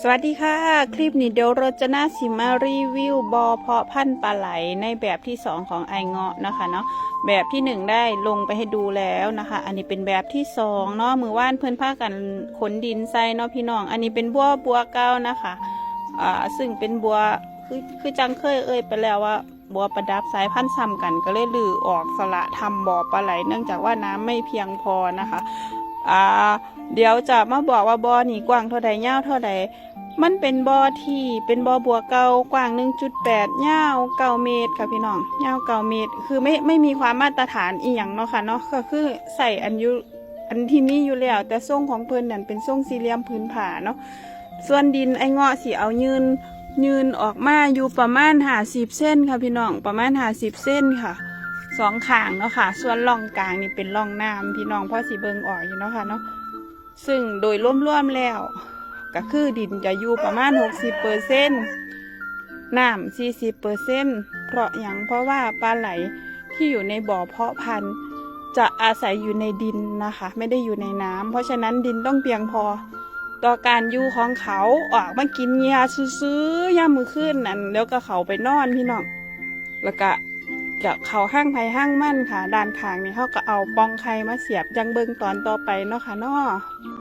สวัสดีค่ะ คลิปนี้เดี๋ยวเราจะน่าสิมารีวิวบอเพาะพันธุ์ปลาไหลในแบบที่สองของไอเงาะนะคะเนาะแบบที่หนึ่งได้ลงไปให้ดูแล้วนะคะ อันนี้เป็นแบบที่สองเนาะมือว่านเพื่อนผ้ากันขนดินใส่เนาะพี่น้อง อันนี้เป็นบัวบัวเก้านะคะอ่าซึ่งเป็นบัวคือคือจังเคยเอ่ยไปแล้วว่าบัวประดับสายพันธุ์ซ้ำกันก็เลยลือออกสละทำบ่อปลาไหล เนื่องจากว่าน้ำไม่เพียงพอนะคะ อ่า เดี๋ยวจะมาบอกว่าบอนี่กว้างเท่าใดยาวเท่าใดมันเป็นบอที่เป็นบอบัวเก่ากว้าง 1.8ยาว9เมตรค่ะพี่น้องยาว9เมตร คือไม่ไม่มีความมาตรฐานอีหยังเนาะค่ะเนาะก็คือใส่อันยุอันที่มีอยู่แล้ว แต่ทรงของเพิ่นนั่นเป็นทรงสี่เหลี่ยมพื้นผาเนาะส่วนดินไอ้เงาะสิเอายืนยืนออกมาอยู่ประมาณ50เส้นค่ะพี่น้องประมาณ50เส้นค่ะ สองข้างเนาะค่ะ ส่วนร่องกลางนี่เป็นร่องน้ำพี่น้องพ่อสีเบิงอ่อกอยู่เนาะค่ะเนาะซึ่งโดยรวมๆแล้ว ก็คือดินจะอยู่ประมาณ 60เปอร์เซ็นน้ำ40เปอร์เซ็นเพราะอย่างเพราะว่าปลาไหลที่อยู่ในบ่อเพาะพันธุ์จะอาศัยอยู่ในดินนะคะ ไม่ได้อยู่ในน้ำเพราะฉะนั้นดินต้องเพียงพอต่อการอยู่ของเขาออกมากินยาซื้อๆย่ามมือขึ้นนั่นแล้วก็เขาไปนอนพี่น้องแล้วก็ กับเขาห้างไผ่ห้างมั่นค่ะ ด้านข้างนี่เขาก็เอาปองไข่มาเสียบจังเบิงตอนต่อไปเนาะค่ะเนาะ